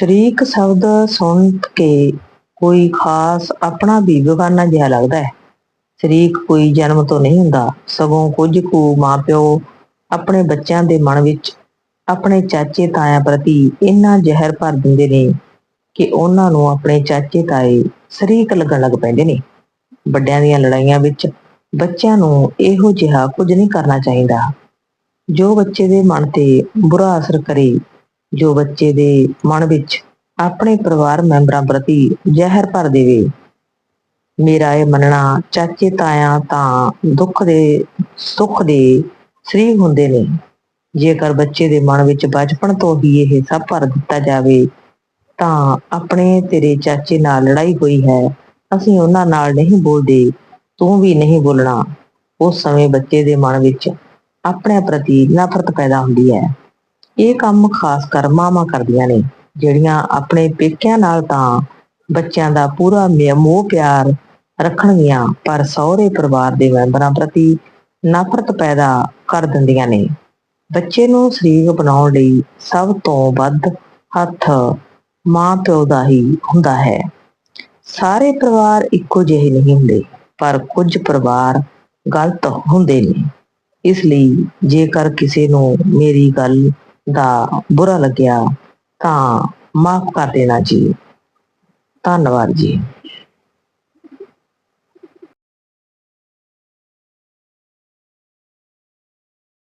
ਸ਼ਰੀਕ ਸ਼ਬਦ ਸੁਣ ਕੇ ਕੋਈ ਖਾਸ ਆਪਣਾ ਵੀ ਬੇਗਾਨਾ ਜਿਹਾ ਲੱਗਦਾ ਹੈ। ਸ਼ਰੀਕ ਕੋਈ ਜਨਮ ਤੋਂ ਨਹੀਂ ਹੁੰਦਾ, ਸਗੋਂ ਕੁਝ ਕੁ ਮਾਪਿਓ ਆਪਣੇ ਬੱਚਿਆਂ ਦੇ ਮਨ ਵਿੱਚ, ਆਪਣੇ ਚਾਚੇ ਤਾਇਆਂ ਪ੍ਰਤੀ ਇੰਨਾ ਜ਼ਹਿਰ ਭਰ ਦਿੰਦੇ ਨੇ ਕਿ ਉਹਨਾਂ ਨੂੰ ਆਪਣੇ ਚਾਚੇ ਤਾਏ ਸ਼ਰੀਕ ਲੱਗਣ ਲੱਗ ਪੈਂਦੇ ਨੇ। ਵੱਡਿਆਂ ਦੀਆਂ ਲੜਾਈਆਂ ਵਿੱਚ ਬੱਚਿਆਂ ਨੂੰ ਇਹੋ ਜਿਹਾ ਕੁਝ ਨਹੀਂ ਕਰਨਾ ਚਾਹੀਦਾ। ਜੋ ਬੱਚੇ ਦੇ ਮਨ ਤੇ ਬੁਰਾ ਅਸਰ ਕਰੇ ਜੋ ਬੱਚੇ ਦੇ ਮਨ ਵਿੱਚ ਆਪਣੇ ਪਰਿਵਾਰ ਮੈਂਬਰਾਂ ਪ੍ਰਤੀ ਜ਼ਹਿਰ ਭਰ ਦੇਵੇ। ਮੇਰਾ ਇਹ ਮੰਨਣਾ, ਚਾਚੇ ਤਾਇਆ ਤਾਂ ਦੁੱਖ ਦੇ, ਸੁੱਖ ਦੇ ਸਰੀਰ ਹੁੰਦੇ ਨੇ। ਜੇਕਰ ਬੱਚੇ ਦੇ ਮਨ ਵਿੱਚ ਬਚਪਨ ਤੋਂ ਹੀ ਇਹ ਸਭ ਭਰ ਦਿੱਤਾ ਜਾਵੇ, ਤਾਂ ਆਪਣੇ ਤੇਰੇ ਚਾਚੇ ਨਾਲ ਲੜਾਈ ਹੋਈ ਹੈ। ਅਸੀਂ ਉਹਨਾਂ ਨਾਲ ਨਹੀਂ ਬੋਲਦੇ, ਤੂੰ ਵੀ ਨਹੀਂ ਬੋਲਣਾ। ਉਸ ਸਮੇਂ ਬੱਚੇ ਦੇ ਮਨ ਵਿੱਚ ਆਪਣੇ ਪ੍ਰਤੀ ਨਫ਼ਰਤ ਪੈਦਾ ਹੁੰਦੀ ਹੈ। ਇਹ ਕੰਮ ਖਾਸ ਕਰ ਮਾਵਾਂ ਕਰਦੀਆਂ ਨੇ, ਜਿਹੜੀਆਂ ਆਪਣੇ ਪੇਕਿਆਂ ਨਾਲ ਤਾਂ ਬੱਚਿਆਂ ਦਾ ਪੂਰਾ ਮੋਹ ਪਿਆਰ ਰੱਖਣਗੀਆਂ, ਪਰ ਸਹੁਰੇ ਪਰਿਵਾਰ ਦੇ ਮੈਂਬਰਾਂ ਪ੍ਰਤੀ ਨਫ਼ਰਤ ਪੈਦਾ ਕਰ ਦਿੰਦੀਆਂ ਨੇ। ਬੱਚੇ ਨੂੰ ਸਰੀਰ ਬਣਾਉਣ ਲਈ ਸਭ ਤੋਂ ਵੱਧ ਹੱਥ ਮਾਂ ਪਿਓ ਦਾ ਹੀ ਹੁੰਦਾ ਹੈ। ਸਾਰੇ ਪਰਿਵਾਰ ਇੱਕੋ ਜਿਹੇ ਨਹੀਂ ਹੁੰਦੇ, ਪਰ ਕੁਝ ਪਰਿਵਾਰ ਗਲਤ ਹੁੰਦੇ ਨੇ। ਇਸ ਲਈ ਜੇਕਰ ਕਿਸੇ ਨੂੰ ਮੇਰੀ ਗੱਲ ਦਾ ਬੁਰਾ ਲੱਗਿਆ ਤਾਂ ਮਾਫ ਕਰ ਦੇਣਾ ਜੀ। ਧੰਨਵਾਦ ਜੀ।